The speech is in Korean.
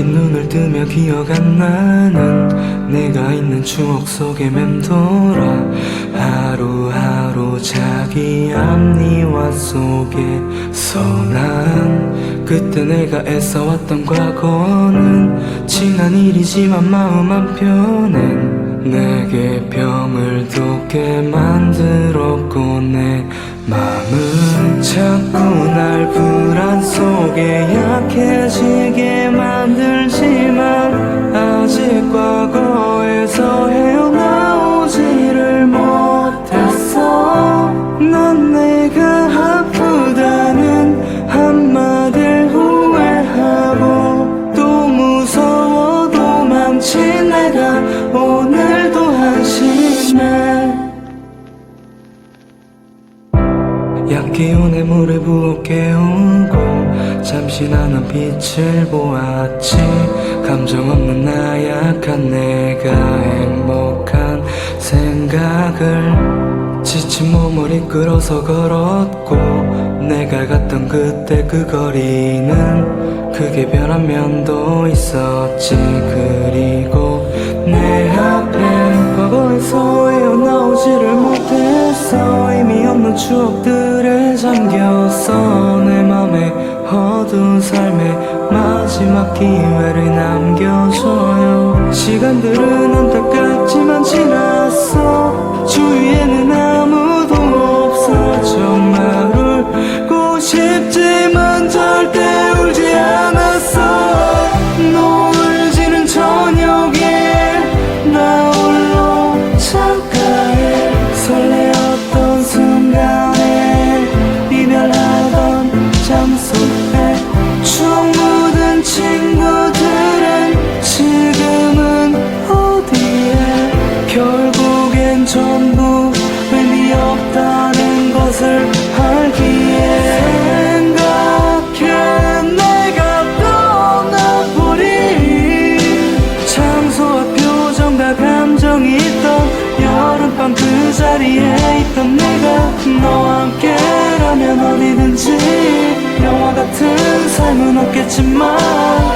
감긴 눈을 뜨며 기억 안 나는 내가 있는 추억 속에 맴돌아 하루하루 자기 앞니와 속에서 난 그때 내가 애써왔던 과거는 지난 일이지만 마음 한편엔 내게 병을 돋게 만들었고 내 마음은 자꾸 날 불안 속에 약해지게 아직 과거에서 헤어나오지를 못했어. 넌 내가 아프다는 한마디를 후회하고 또 무서워 도망친 내가 오늘도 한심해. 약 기운에 물을 부어 깨우고 잠시 나는 빛을 보았지. 감정 없는 나약한 내가 행복한 생각을 지친 몸을 이끌어서 걸었고 내가 갔던 그때 그 거리는 크게 변한 면도 있었지. 그리고 내 앞에 과거에서 헤어나오지를 못했어 의미 없는 추억들에 잠겼어 기회를 남겨줘요. 시간들은 전부 의미 없다는 것을 알기에 생각해 내가 떠나버린 장소와 표정과 감정이 있던 여름밤 그 자리에 있던 내가 너와 함께라면 어디든지 영화 같은 삶은 없겠지만